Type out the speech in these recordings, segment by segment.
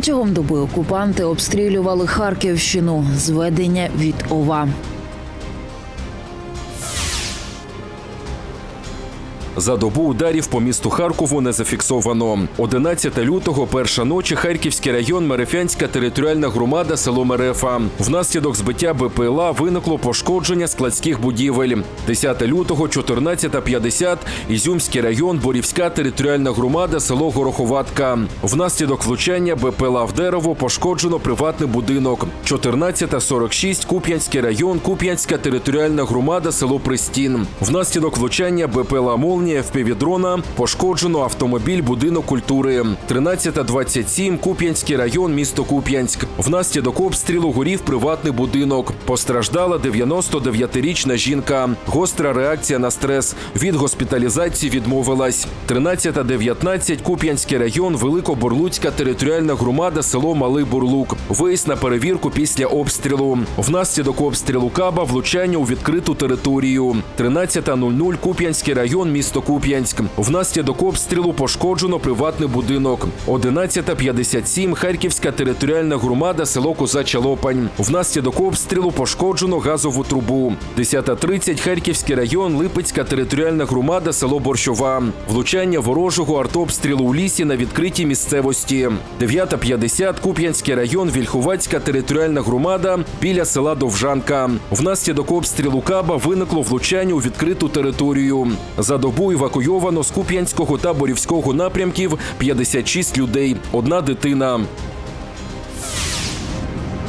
Протягом доби окупанти обстрілювали Харківщину. Зведення від ОВА. За добу ударів по місту Харкову не зафіксовано. 11 лютого, перша ночі, Харківський район, Мерефянська територіальна громада, село Мерефа. Внаслідок збиття БПЛА виникло пошкодження складських будівель. 10 лютого, 14.50, Ізюмський район, Борівська територіальна громада, село Гороховатка. Внаслідок влучання БПЛА в дерево пошкоджено приватний будинок. 14.46, Куп'янський район, Куп'янська територіальна громада, село Пристін. Внаслідок влучання БПЛА «Молнія» ФПВ-дрона пошкоджено автомобіль, будинок культури. 13.27, Куп'янський район, місто Куп'янськ. Внаслідок обстрілу горів приватний будинок. Постраждала 99-річна жінка. Гостра реакція на стрес. Від госпіталізації відмовилась. 13.19, Куп'янський район, Великобурлуцька територіальна громада, село Малий Бурлук. Виїзд на перевірку після обстрілу. Внаслідок обстрілу Каба влучання у відкриту територію. 13.00, Куп'янський район, місто Куп'янськ. Внаслідок обстрілу пошкоджено приватний будинок. 11.57, Харківська територіальна громада, село Козача Лопань. Внаслідок обстрілу пошкоджено газову трубу. 10.30, Харківський район, Липецька територіальна громада, село Борщова. Влучання ворожого артобстрілу у лісі на відкритій місцевості. 9.50, Куп'янський район, Вільхувацька територіальна громада біля села Довжанка. Внаслідок обстрілу Каба виникло влучання у відкриту територію. За добу евакуйовано з Куп'янського та Борівського напрямків 56 людей, одна дитина.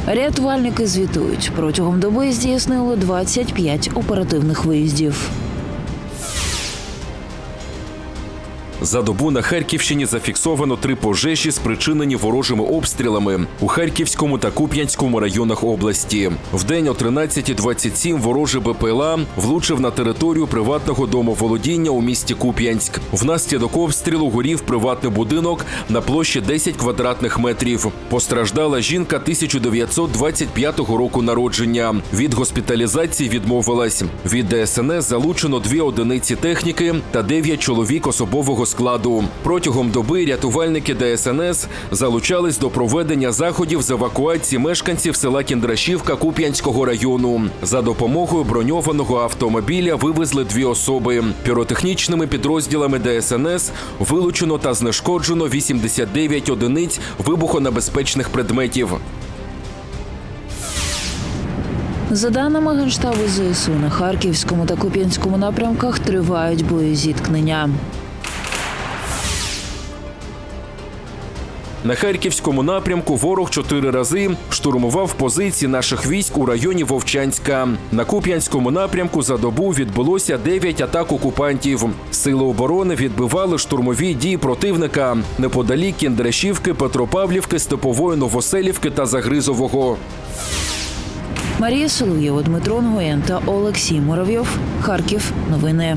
Рятувальники звітують. Протягом доби здійснили 25 оперативних виїздів. За добу на Харківщині зафіксовано три пожежі, спричинені ворожими обстрілами у Харківському та Куп'янському районах області. В день о 13.27 ворожий БПЛА влучив на територію приватного домоволодіння у місті Куп'янськ. Внаслідок обстрілу горів приватний будинок на площі 10 квадратних метрів. Постраждала жінка 1925 року народження. Від госпіталізації відмовилась. Від ДСНС залучено дві одиниці техніки та 9 чоловік особового складу. Протягом доби рятувальники ДСНС залучались до проведення заходів з евакуації мешканців села Кіндрашівка Куп'янського району. За допомогою броньованого автомобіля вивезли дві особи. Піротехнічними підрозділами ДСНС вилучено та знешкоджено 89 одиниць вибухонебезпечних предметів. За даними Генштабу ЗСУ, на Харківському та Куп'янському напрямках тривають боєзіткнення. На харківському напрямку ворог чотири рази штурмував позиції наших військ у районі Вовчанська. На Куп'янському напрямку за добу відбулося 9 атак окупантів. Сили оборони відбивали штурмові дії противника неподалік Кіндрашівки, Петропавлівки, Степової Новоселівки та Загризового. Марія Солов'єва, Дмитро Нгоєн та Олексій Муравйов. Харків. Новини.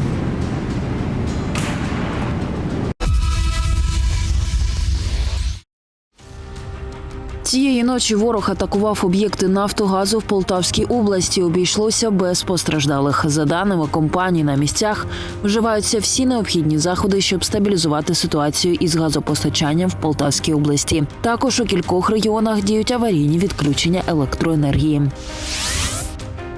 Цієї ночі ворог атакував об'єкти нафтогазу в Полтавській області. Обійшлося без постраждалих. За даними компанії на місцях, вживаються всі необхідні заходи, щоб стабілізувати ситуацію із газопостачанням в Полтавській області. Також у кількох регіонах діють аварійні відключення електроенергії.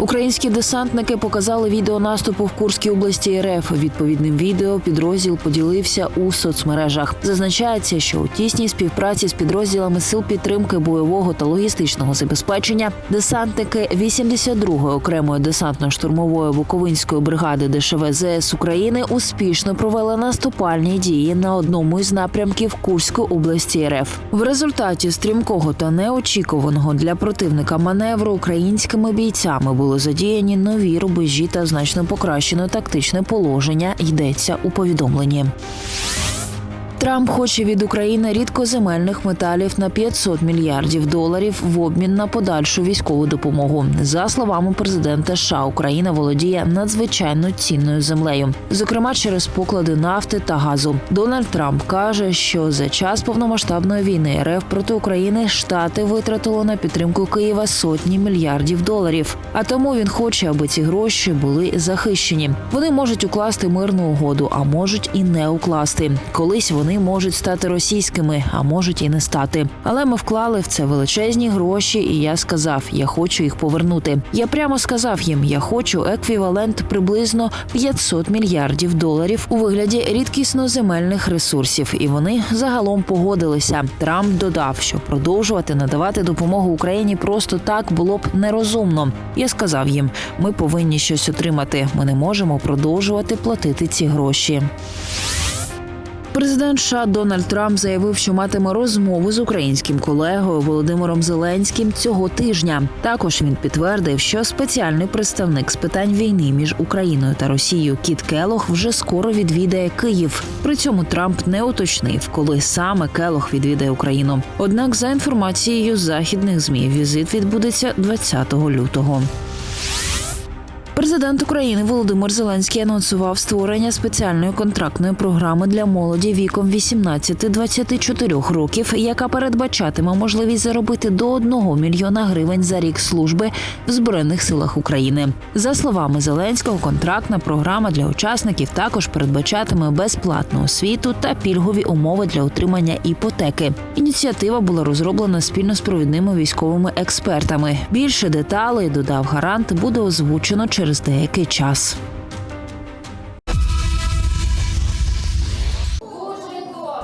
Українські десантники показали відео наступу в Курській області РФ. Відповідним відео підрозділ поділився у соцмережах. Зазначається, що у тісній співпраці з підрозділами сил підтримки бойового та логістичного забезпечення десантники 82-ї окремої десантно-штурмової Буковинської бригади ДШВ ЗС України успішно провели наступальні дії на одному із напрямків Курської області РФ. В результаті стрімкого та неочікуваного для противника маневру українськими бійцями були задіяні нові рубежі та значно покращено тактичне положення. Йдеться у повідомленні. Трамп хоче від України рідкоземельних металів на 500 мільярдів доларів в обмін на подальшу військову допомогу. За словами президента США, Україна володіє надзвичайно цінною землею, зокрема через поклади нафти та газу. Дональд Трамп каже, що за час повномасштабної війни РФ проти України штати витратило на підтримку Києва сотні мільярдів доларів. А тому він хоче, аби ці гроші були захищені. Вони можуть укласти мирну угоду, а можуть і не укласти. Колись вони можуть стати російськими, а можуть і не стати. Але ми вклали в це величезні гроші, і я сказав, я хочу їх повернути. Я прямо сказав їм, я хочу еквівалент приблизно 500 мільярдів доларів у вигляді рідкісно земельних ресурсів. І вони загалом погодилися. Трамп додав, що продовжувати надавати допомогу Україні просто так було б нерозумно. Я сказав їм, ми повинні щось отримати. Ми не можемо продовжувати платити ці гроші. Президент США Дональд Трамп заявив, що матиме розмову з українським колегою Володимиром Зеленським цього тижня. Також він підтвердив, що спеціальний представник з питань війни між Україною та Росією Кіт Келох вже скоро відвідає Київ. При цьому Трамп не уточнив, коли саме Келох відвідає Україну. Однак, за інформацією західних змі, візит відбудеться 20 лютого. Президент України Володимир Зеленський анонсував створення спеціальної контрактної програми для молоді віком 18-24 років, яка передбачатиме можливість заробити до 1 мільйона гривень за рік служби в збройних силах України. За словами Зеленського, контрактна програма для учасників також передбачатиме безплатну освіту та пільгові умови для отримання іпотеки. Ініціатива була розроблена спільно з провідними військовими експертами. Більше деталей додав гарант буде озвучено через деякий час.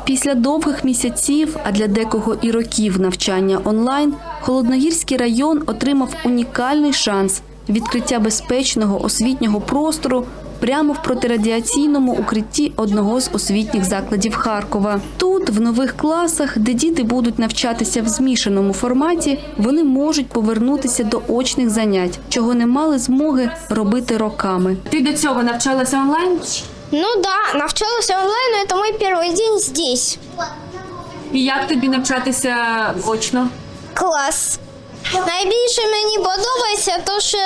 Після довгих місяців, а для декого і років навчання онлайн, Холодногірський район отримав унікальний шанс відкриття безпечного освітнього простору прямо в протирадіаційному укритті одного з освітніх закладів Харкова. Тут, в нових класах, де діти будуть навчатися в змішаному форматі, вони можуть повернутися до очних занять, чого не мали змоги робити роками. Ти до цього навчалася онлайн? Ну да, навчалася онлайн, это мой первый день здесь. І як тобі навчатися очно? Клас. Найбільше мені подобається то, що,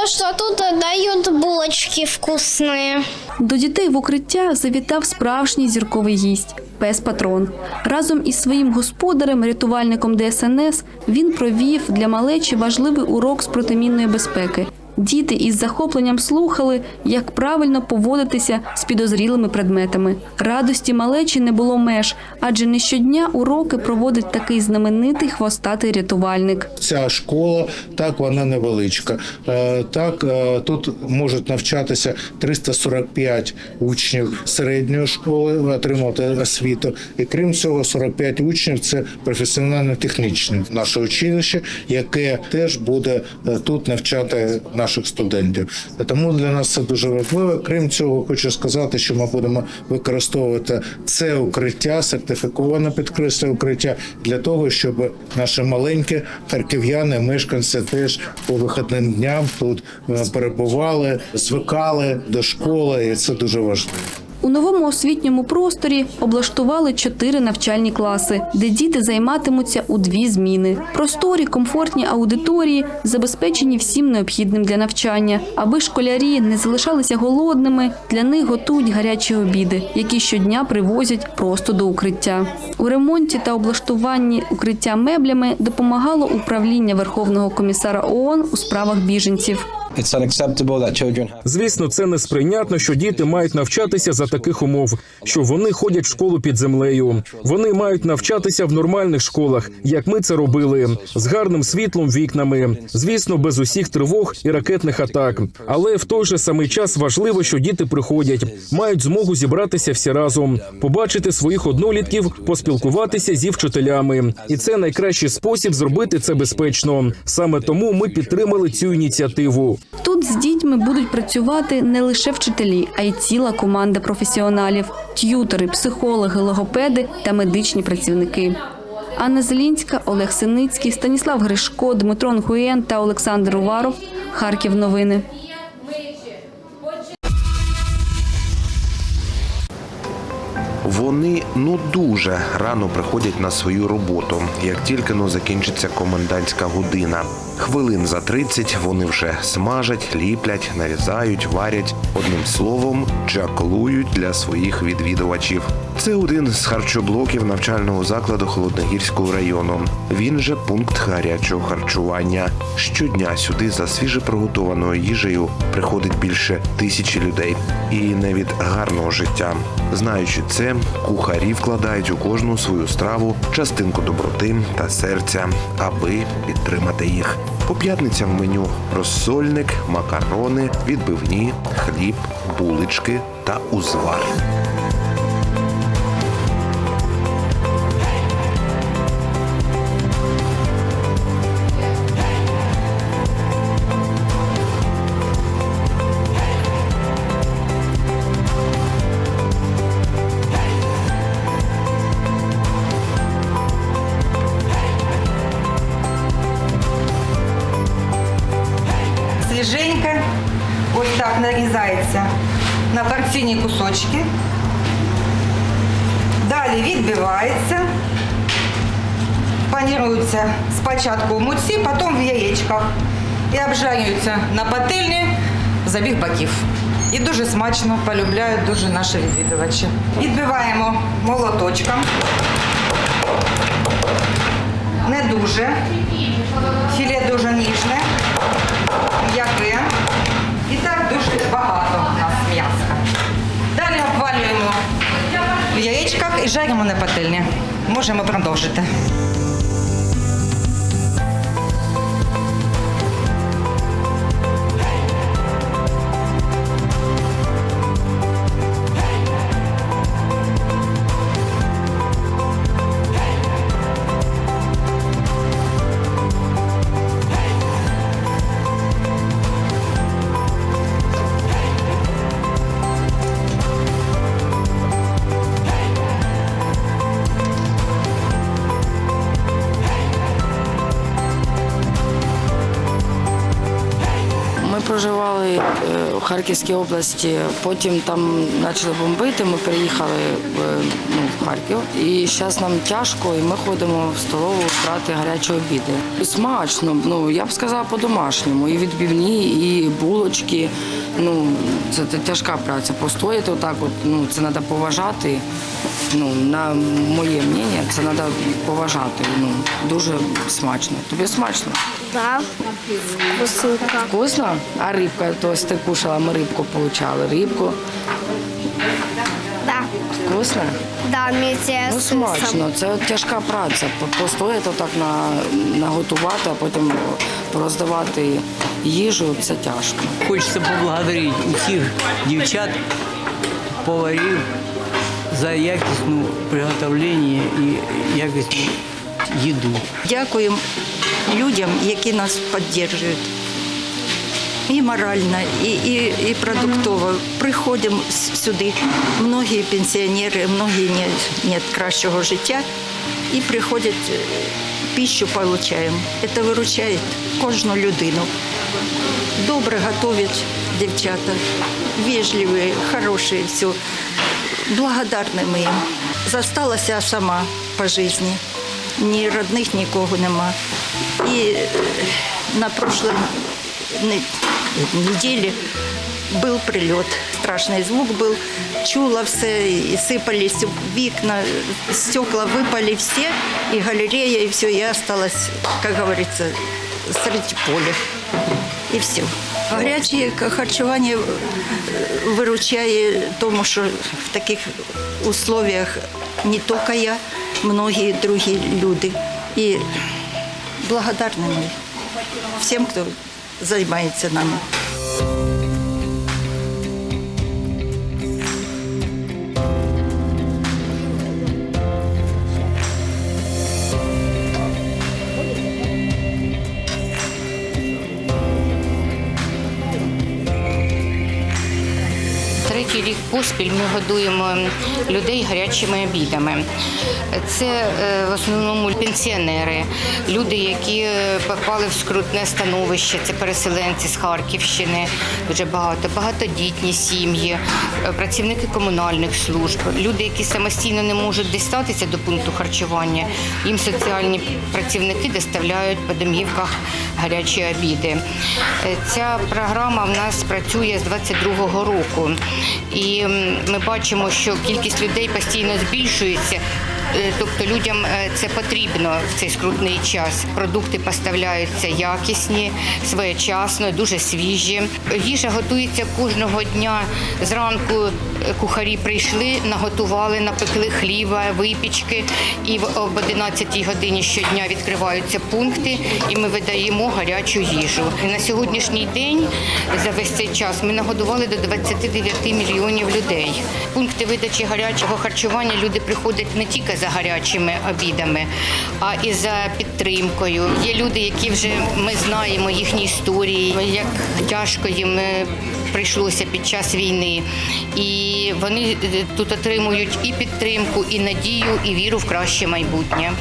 то, що тут дають булочки вкусні. До дітей в укриття завітав справжній зірковий гість. Пес патрон разом із своїм господарем, рятувальником ДСНС, він провів для малечі важливий урок з протимінної безпеки. Діти із захопленням слухали, як правильно поводитися з підозрілими предметами. Радості малечі не було меж, адже не щодня уроки проводить такий знаменитий хвостатий рятувальник. Ця школа так вона невеличка. Е, Так е, тут можуть навчатися 345 учнів середньої школи, отримати освіту. І крім цього, 45 учнів це професіонально-технічне наше училище, яке теж буде е, тут навчати наших студентів. Тому для нас це дуже важливо. Крім цього, хочу сказати, що ми будемо використовувати це укриття, сертифіковане підкреслюю укриття для того, щоб наші маленькі харків'яни, мешканці теж по вихідним дням тут е, перебували, звикали до школи, і це дуже важливо. У новому освітньому просторі облаштували чотири навчальні класи, де діти займатимуться у дві зміни. Просторі, комфортні аудиторії забезпечені всім необхідним для навчання, аби школярі не залишалися голодними. Для них готують гарячі обіди, які щодня привозять просто до укриття. У ремонті та облаштуванні укриття меблями допомагало управління Верховного комісара ООН у справах біженців. Звісно, це несприйнятно, що діти мають навчатися за таких умов, що вони ходять в школу під землею. Вони мають навчатися в нормальних школах, як ми це робили, з гарним світлом, вікнами. Звісно, без усіх тривог і ракетних атак. Але в той же самий час важливо, що діти приходять, мають змогу зібратися всі разом, побачити своїх однолітків, поспілкуватися зі вчителями. І це найкращий спосіб зробити це безпечно. Саме тому ми підтримали цю ініціативу. Тут з дітьми будуть працювати не лише вчителі, а й ціла команда професіоналів: т'ютери, психологи, логопеди та медичні працівники. Анна Зелінська, Олег Синицький, Станіслав Гришко, Дмитро Нгуєн та Олександр Уваров. Харків новини. Вони ну дуже рано приходять на свою роботу, як тільки но закінчиться комендантська година. Хвилин за 30 вони вже смажать, ліплять, нарізають, варять. Одним словом, чаклують для своїх відвідувачів. Це один з харчоблоків навчального закладу Холодногірського району. Він же пункт гарячого харчування. Щодня сюди за свіжеприготованою їжею приходить більше тисячі людей. І не від гарного життя. Знаючи це, кухарі вкладають у кожну свою страву частинку доброти та серця, аби підтримати їх. По п'ятницям в меню розсольник, макарони, відбивні, хліб, булички та узвар. Порційні. Далі відбивається, панірується спочатку в муці, потім в яєчках і обжарюється на пательні з обох боків. І дуже смачно полюбляють дуже наші відвідувачі. Відбиваємо молоточком. Не дуже. Філе дуже ніжне жаримо на пательні. Можемо продовжити. Проживали в у Харківській області, потім там почали бомбити. Ми переїхали в, ну, в Харків. І зараз нам тяжко, і ми ходимо в столову брати гарячі обіди. Смачно, ну я б сказала по-домашньому. І відбівні, і булочки. Ну, це тяжка праця. Постояти отак, от, ну, це треба поважати. Ну, на моє мнення, це треба поважати. Ну, дуже смачно. Тобі смачно? Да. Вкусненько. Вкусно? А рибка, то ти кушала, ми рибку получали. Рибку Да. вкусно? Да, місія Ну смачно. Це от тяжка праця. Постояти так на, наготувати, а потім роздавати їжу це тяжко. Хочеться поблагодарити усіх дівчат, поварів за якісне приготовлення і якісну їду. Дякуємо людям, які нас підтримують. І морально, і, і, і продуктово. Приходимо сюди. Многі пенсіонери, многі не, нет кращого життя. І приходять, е, пищу отримуємо. Це виручає кожну людину. Добре готовят дівчата, вежливі, хороші, все. Благодарні ми їм. Засталася сама по житті. Ні родних нікого нема. І е, на прошлой неділі був прильот. Страшний звук був. Чула все, і сипались вікна, стекла випали всі, і галерея, і все. Я осталась, як говориться, серед поля. І все. Гаряче харчування виручає тому, що в таких условиях не тільки я, многі другі люди. І благодарна ми всім, хто займається нами. Рік поспіль ми годуємо людей гарячими обідами. Це е, в основному пенсіонери, люди, які е, попали в скрутне становище, це переселенці з Харківщини, дуже багато, багатодітні сім'ї, е, працівники комунальних служб, люди, які самостійно не можуть дістатися до пункту харчування. Їм соціальні працівники доставляють по домівках гарячі обіди. Е, Ця програма в нас працює з 22-го року, і ми бачимо, що кількість людей постійно збільшується. Е, Тобто людям е, це потрібно в цей скрутний час. Продукти поставляються якісні, своєчасно, дуже свіжі. Їжа готується кожного дня. Зранку кухарі прийшли, наготували, напекли хліба, випічки. І в- об 11 годині щодня відкриваються пункти, і ми видаємо гарячу їжу. На сьогоднішній день за весь цей час ми нагодували до 29 мільйонів людей. Пункти видачі гарячого харчування люди приходять не тільки за гарячими обідами, а і за підтримкою. Є люди, які вже ми знаємо їхні історії, як тяжко їм е, прийшлося під час війни. І вони е, тут отримують і підтримку, і надію, і віру в краще майбутнє.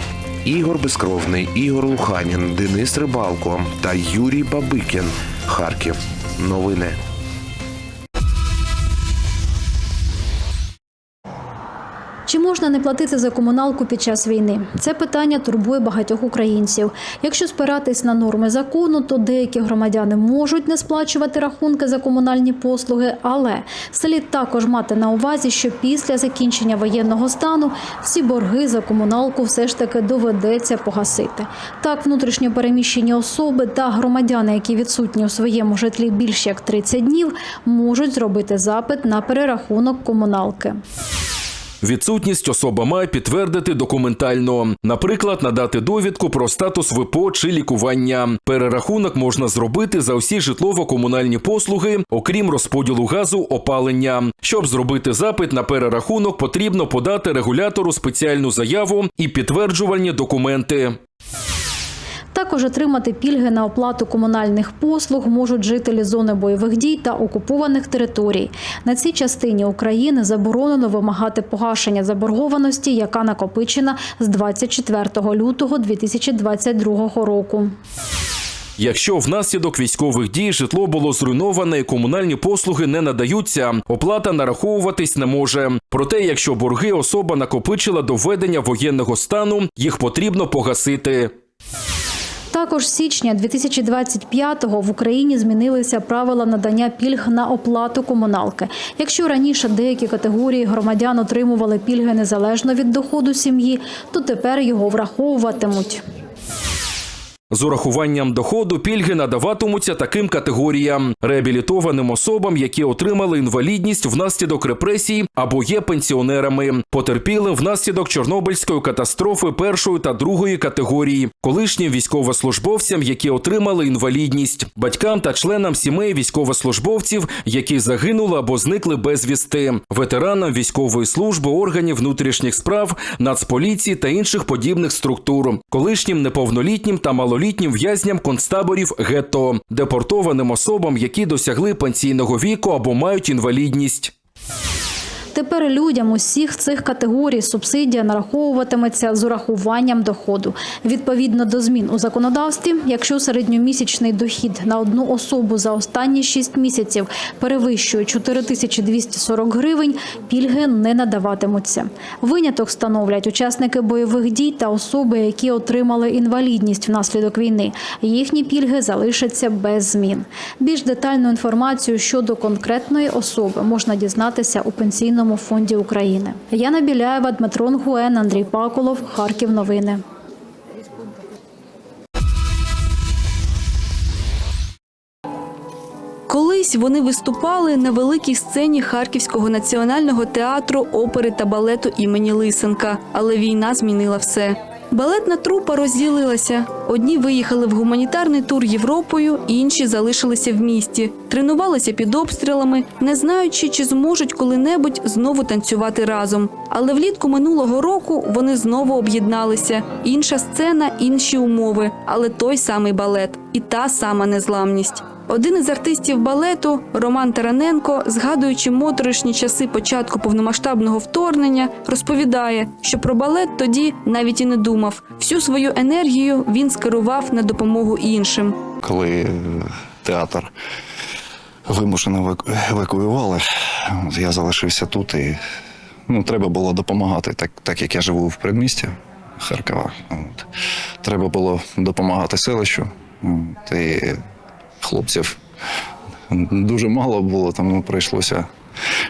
Ігор Безкровний, Ігор Луханін, Денис Рибалко та Юрій Бабикін. Харків. Новини. Можна не платити за комуналку під час війни? Це питання турбує багатьох українців. Якщо спиратись на норми закону, то деякі громадяни можуть не сплачувати рахунки за комунальні послуги, але слід також мати на увазі, що після закінчення воєнного стану всі борги за комуналку все ж таки доведеться погасити. Так, внутрішньо переміщені особи та громадяни, які відсутні у своєму житлі більше як 30 днів, можуть зробити запит на перерахунок комуналки. Відсутність особа має підтвердити документально, наприклад, надати довідку про статус ВПО чи лікування. Перерахунок можна зробити за усі житлово-комунальні послуги, окрім розподілу газу, опалення. Щоб зробити запит на перерахунок, потрібно подати регулятору спеціальну заяву і підтверджувальні документи. Також отримати пільги на оплату комунальних послуг можуть жителі зони бойових дій та окупованих територій. На цій частині України заборонено вимагати погашення заборгованості, яка накопичена з 24 лютого 2022 року. Якщо внаслідок військових дій житло було зруйноване і комунальні послуги не надаються, оплата нараховуватись не може. Проте, якщо борги особа накопичила до введення воєнного стану, їх потрібно погасити. Також з січня 2025-го в Україні змінилися правила надання пільг на оплату комуналки. Якщо раніше деякі категорії громадян отримували пільги незалежно від доходу сім'ї, то тепер його враховуватимуть. З урахуванням доходу пільги надаватимуться таким категоріям: реабілітованим особам, які отримали інвалідність внаслідок репресій або є пенсіонерами, потерпілим внаслідок Чорнобильської катастрофи першої та другої категорії, колишнім військовослужбовцям, які отримали інвалідність, батькам та членам сімей військовослужбовців, які загинули або зникли безвісти, ветеранам військової служби, органів внутрішніх справ, нацполіції та інших подібних структур, колишнім неповнолітнім та малолітнім в'язням концтаборів гетто, депортованим особам, які досягли пенсійного віку або мають інвалідність. Тепер людям усіх цих категорій субсидія нараховуватиметься з урахуванням доходу. Відповідно до змін у законодавстві, якщо середньомісячний дохід на одну особу за останні 6 місяців перевищує 4240 гривень, пільги не надаватимуться. Виняток становлять учасники бойових дій та особи, які отримали інвалідність внаслідок війни. Їхні пільги залишаться без змін. Більш детальну інформацію щодо конкретної особи можна дізнатися у пенсійному фонді України. Яна Біляєва, Дмитрон Гуен, Андрій Паколов, Харків. Новини. Колись вони виступали на великій сцені Харківського національного театру опери та балету імені Лисенка, але війна змінила все. Балетна трупа розділилася. Одні виїхали в гуманітарний тур Європою, інші залишилися в місті, тренувалися під обстрілами, не знаючи, чи зможуть коли-небудь знову танцювати разом. Але влітку минулого року вони знову об'єдналися. Інша сцена, інші умови, але той самий балет і та сама незламність. Один із артистів балету Роман Тараненко, згадуючи моторошні часи початку повномасштабного вторгнення, розповідає, що про балет тоді навіть і не думав. Всю свою енергію він скерував на допомогу іншим. коли театр вимушено еваку- евакуювали, я залишився тут і ну, треба було допомагати, так, так як я живу в предмісті Харкова. От. Треба було допомагати селищу. От, і хлопців дуже мало було, тому прийшлося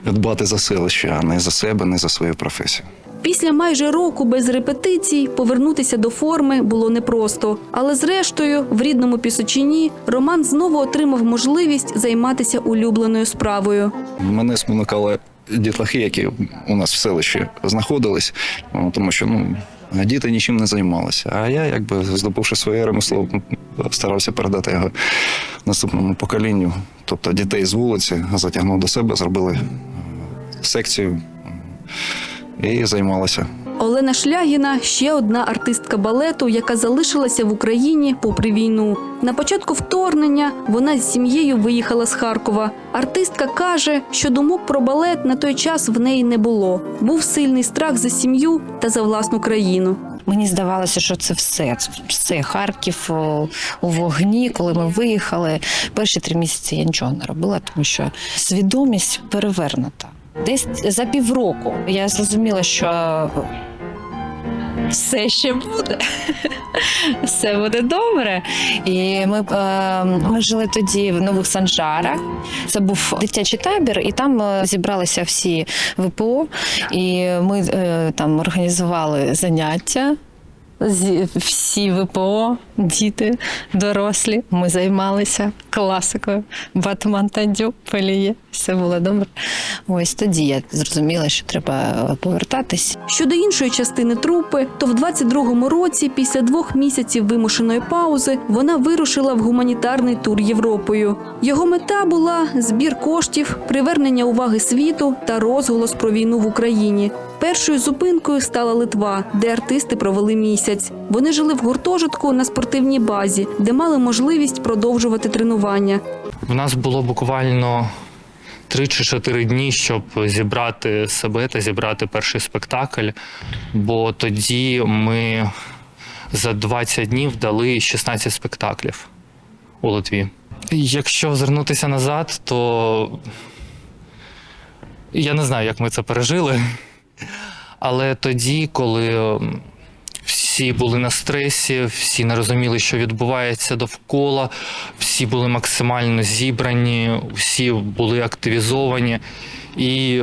дбати за селище, а не за себе, не за свою професію. Після майже року без репетицій повернутися до форми було непросто. Але зрештою, в рідному Пісочині Роман знову отримав можливість займатися улюбленою справою. Мене спонукали дітлахи, які у нас в селищі знаходились, тому що ну, діти нічим не займалися. А я, якби здобувши своє ремесло, старався передати його наступному поколінню. Тобто дітей з вулиці затягнув до себе, зробили секцію і займалися. Олена Шлягіна ще одна артистка балету, яка залишилася в Україні попри війну. На початку вторгнення вона з сім'єю виїхала з Харкова. Артистка каже, що думок про балет на той час в неї не було. Був сильний страх за сім'ю та за власну країну. Мені здавалося, що це все. Все Харків у вогні. Коли ми виїхали, перші три місяці я нічого не робила, тому що свідомість перевернута. Десь за півроку я зрозуміла, що все ще буде, все буде добре. І ми, е, ми жили тоді в нових санжарах. Це був дитячий табір, і там е, зібралися всі ВПО, і ми е, там організували заняття. Всі ВПО, діти, дорослі. Ми займалися класикою. Батман Тандю, Пеліє. Все було добре. Ось тоді я зрозуміла, що треба повертатись. Щодо іншої частини трупи, то в 22-му році, після двох місяців вимушеної паузи, вона вирушила в гуманітарний тур Європою. Його мета була збір коштів, привернення уваги світу та розголос про війну в Україні. Першою зупинкою стала Литва, де артисти провели місяць. Вони жили в гуртожитку на спортивній базі, де мали можливість продовжувати тренування. У нас було буквально три чи чотири дні, щоб зібрати себе та зібрати перший спектакль. Бо тоді ми за 20 днів дали 16 спектаклів у Литві. Якщо звернутися назад, то я не знаю, як ми це пережили. Але тоді, коли всі були на стресі, всі не розуміли, що відбувається довкола, всі були максимально зібрані, всі були активізовані, і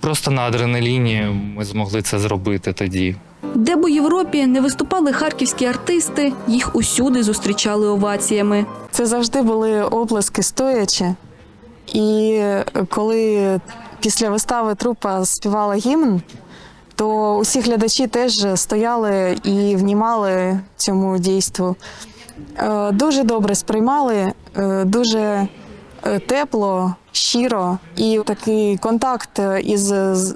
просто на адреналіні ми змогли це зробити тоді. Де б у Європі не виступали харківські артисти, їх усюди зустрічали оваціями. Це завжди були оплески стоячи. І коли після вистави трупа співала гімн, то усі глядачі теж стояли і внімали цьому дійству. Е, Дуже добре сприймали, е, дуже е, тепло, щиро. І такий контакт із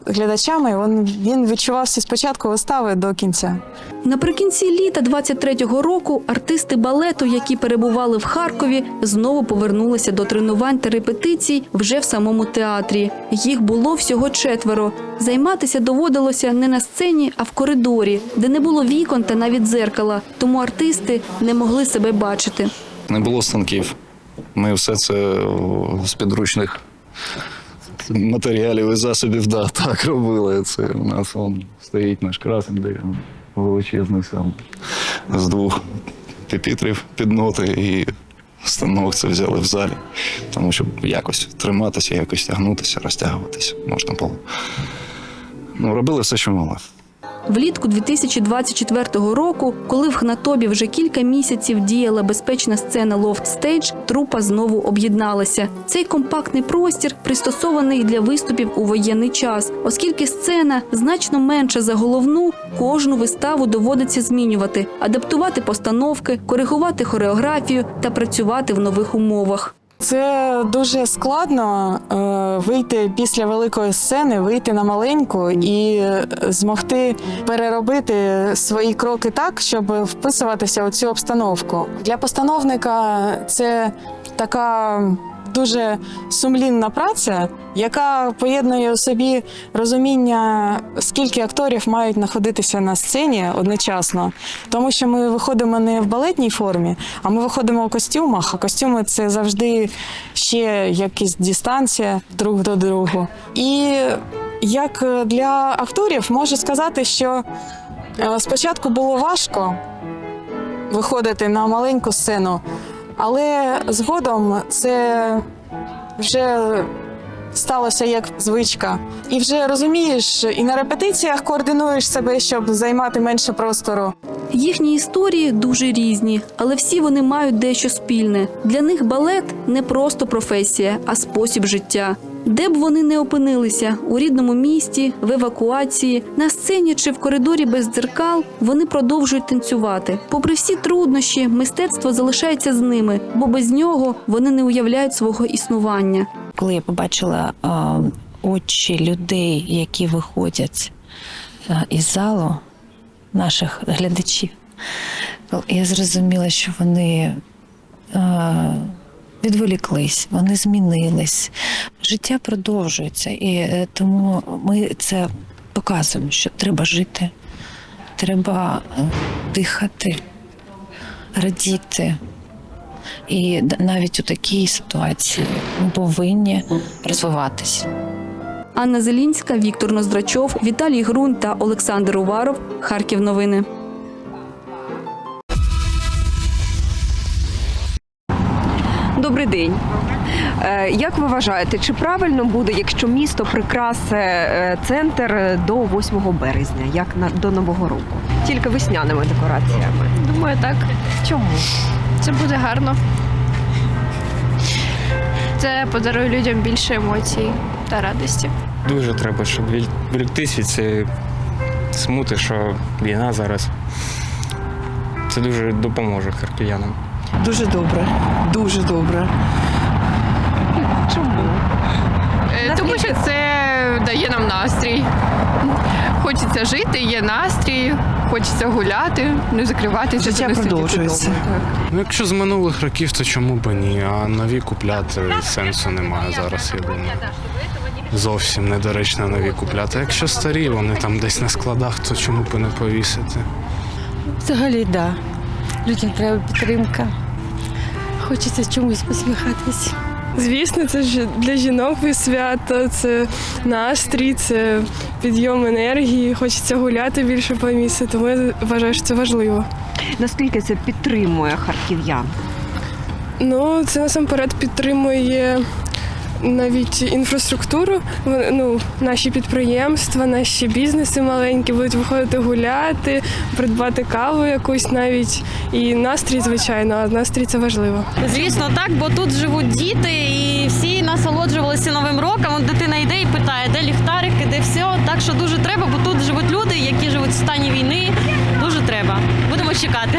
глядачами він, він відчувався спочатку вистави до кінця. Наприкінці літа 23-го року артисти балету, які перебували в Харкові, знову повернулися до тренувань та репетицій вже в самому театрі. Їх було всього четверо. Займатися доводилося не на сцені, а в коридорі, де не було вікон та навіть дзеркала, тому артисти не могли себе бачити. Не було станків. Ми все це з підручних матеріалів і засобів да, так робили. Це у нас он, стоїть наш красень, де величезний сам з двох піпітрів під ноти і станок це взяли в залі. Тому щоб якось триматися, якось тягнутися, розтягуватися можна було. Ну, робили все, що могли. Влітку 2024 року, коли в Гнатобі вже кілька місяців діяла безпечна сцена Loft Stage, трупа знову об'єдналася. Цей компактний простір пристосований для виступів у воєнний час, оскільки сцена значно менша за головну, кожну виставу доводиться змінювати, адаптувати постановки, коригувати хореографію та працювати в нових умовах. Це дуже складно е, вийти після великої сцени, вийти на маленьку і змогти переробити свої кроки так, щоб вписуватися у цю обстановку. Для постановника це така дуже сумлінна праця, яка поєднує у собі розуміння, скільки акторів мають знаходитися на сцені одночасно. Тому що ми виходимо не в балетній формі, а ми виходимо у костюмах. А костюми це завжди ще якась дистанція друг до другу. І як для акторів можу сказати, що е, спочатку було важко виходити на маленьку сцену, але згодом це вже сталося як звичка. І вже розумієш, і на репетиціях координуєш себе, щоб займати менше простору. Їхні історії дуже різні, але всі вони мають дещо спільне. Для них балет не просто професія, а спосіб життя. Де б вони не опинилися у рідному місті, в евакуації, на сцені чи в коридорі без дзеркал, вони продовжують танцювати. Попри всі труднощі, мистецтво залишається з ними, бо без нього вони не уявляють свого існування. Коли я побачила е, очі людей, які виходять е, із залу, наших глядачів, я зрозуміла, що вони е, відволіклись, вони змінились. Життя продовжується, і тому ми це показуємо, що треба жити, треба дихати, радіти. І навіть у такій ситуації ми повинні розвиватися. Анна Зелінська, Віктор Ноздрачов, Віталій Грун та Олександр Уваров. Харків новини. Добрий день. Е, Як ви вважаєте, чи правильно буде, якщо місто прикрасе е, центр до 8 березня, як на до Нового року? Тільки весняними декораціями? Думаю, так. Чому? Це буде гарно. Це подарує людям більше емоцій та радості. Дуже треба, щоб відволіктись від цієї смути, що війна зараз. Це дуже допоможе харків'янам. Дуже добре, дуже добре. Чому? Е, Тому що це дає нам настрій. Хочеться жити, є настрій, хочеться гуляти, не закриватися. Життя продовжується. Ну, якщо з минулих років, то чому б ні? А нові купляти сенсу немає зараз, я думаю. Зовсім недоречно нові купляти. Якщо старі, вони там десь на складах, то чому б не повісити? Взагалі, так. Да. Людям треба підтримка. Хочеться чомусь посміхатись. Звісно, це ж для жінок свято, це настрій, це підйом енергії. Хочеться гуляти більше по місту, тому я вважаю, що це важливо. Наскільки це підтримує харків'ян? Ну, це насамперед підтримує навіть інфраструктуру. Ну, наші підприємства, наші бізнеси маленькі будуть виходити гуляти, придбати каву якусь навіть. І настрій, звичайно, а настрій це важливо. Звісно, так, бо тут живуть діти і всі насолоджувалися новим роком. Дитина йде і питає, де ліхтарики, де все. Так що дуже треба, бо тут живуть люди, які живуть в стані війни. Дуже треба. Будемо чекати.